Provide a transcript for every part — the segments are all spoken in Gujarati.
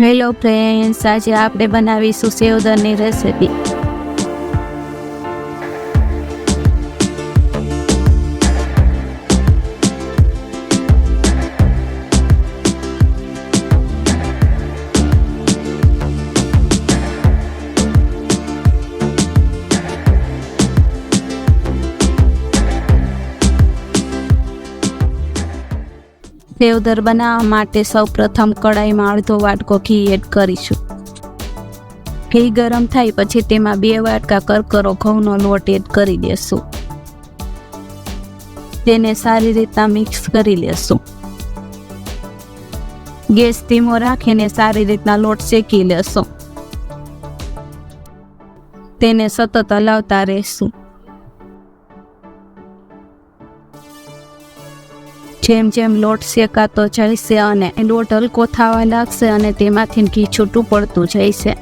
હેલો ફ્રેન્ડ્સ આજે આપણે બનાવીશું સેવદરની રેસિપી સેવદર બનાવવા માટે સૌપ્રથમ કડાઈમાં અડધો વાટકો ઘી એડ કરીશું. ઘી ગરમ થાય પછી તેમાં બે વાટકા કરકરો ઘઉંનો લોટ એડ કરી દેશું. તેને સારી રીતના મિક્સ કરી લેશું. ગેસ ધીમો રાખીને સારી રીતના લોટ શેકી લેશું. તેને સતત હલાવતા રહેશું. જેમ જેમ લોટ શેકાતો જઈશે અને લોટ હલકો થવા લાગશે અને તેમાંથી ઘી છૂટું પડતું જશે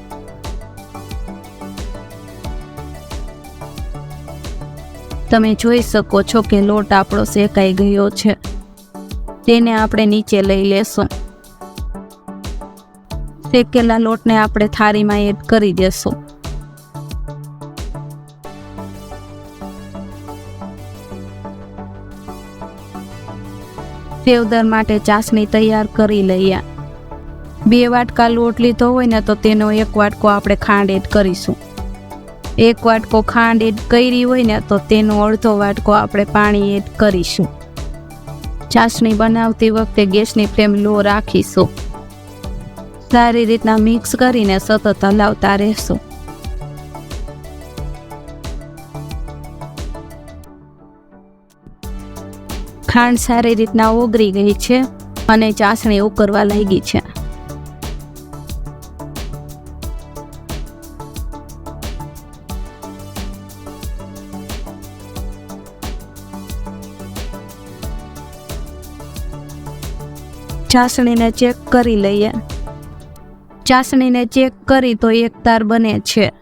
તમે જોઈ શકો છો કે લોટ આપણો શેકાઈ ગયો છે. તેને આપણે નીચે લઈ લેશું. શેકેલા લોટને આપણે થાળીમાં એડ કરી દેશું. સેવદર માટે ચાસણી તૈયાર કરી લઈએ. બે વાટકા લોટ લીધો હોય ને તો તેનો એક વાટકો આપણે ખાંડ એડ કરીશું. એક વાટકો ખાંડ એડ કરી હોય ને તો તેનો અડધો વાટકો આપણે પાણી એડ કરીશું. ચાસણી બનાવતી વખતે ગેસની ફ્લેમ લો રાખીશું. સારી રીતના મિક્સ કરીને સતત હલાવતા રહેશું. ખાંડ સારી રીતના ઓગળી ગઈ છે અને ચાસણી ઉકરવા લાગી છે. ચાસણીને ચેક કરી લઈએ. ચાસણીને ચેક કરી તો એક તાર બને છે.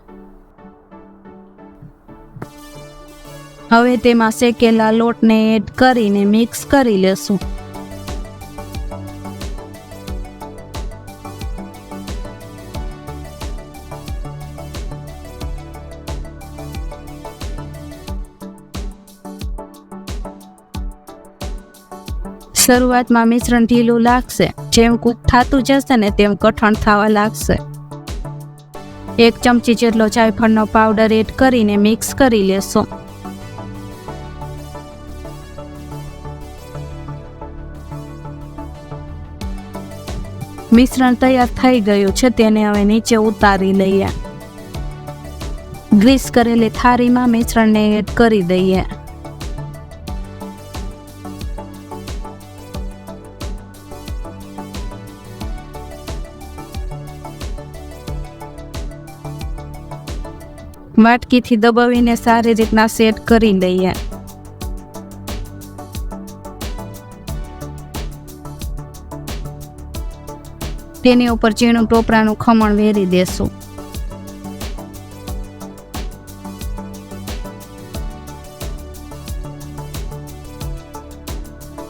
હવે તેમાં શેકેલા લોટને એડ કરીને મિક્સ કરી લેશું. શરૂઆતમાં મિશ્રણ ઢીલું લાગશે. જેમ કૂક થતું જશે ને તેમ કઠણ થવા લાગશે. એક ચમચી જેટલો જાયફળનો પાવડર એડ કરીને મિક્સ કરી લેશો. મિશ્રણ તૈયાર થઈ ગયું છે, તેને હવે નીચે ઉતારી લઈએ ગ્રીસ કરેલી થાળીમાં મિશ્રણને એડ કરી દઈએ. વાટકીથી દબાવીને સારી રીતના સેટ કરી લઈએ તેની ઉપર ઝીણું ટોપરાનું ખમણ વેરી દેશું.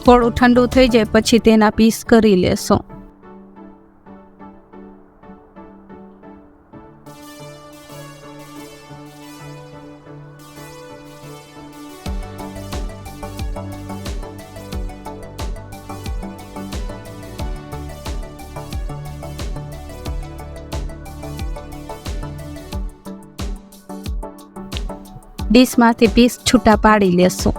થોડું ઠંડુ થઈ જાય પછી તેના પીસ કરી લેશું. ડીશમાંથી પીસ છૂટા પાડી લેશું.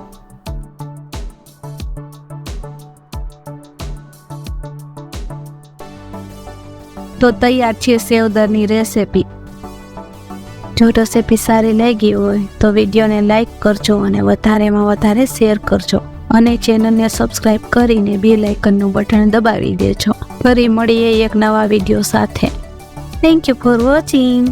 તો તૈયાર છે સેવદરની રેસિપી. જો રેસિપી સારી લાગી હોય તો વિડીયોને લાઈક કરજો અને વધારેમાં વધારે શેર કરજો. અને ચેનલને સબસ્ક્રાઈબ કરીને બે લાઇકનનું બટન દબાવી દેજો. ફરી મળીએ એક નવા વીડિયો સાથે. Thank you for watching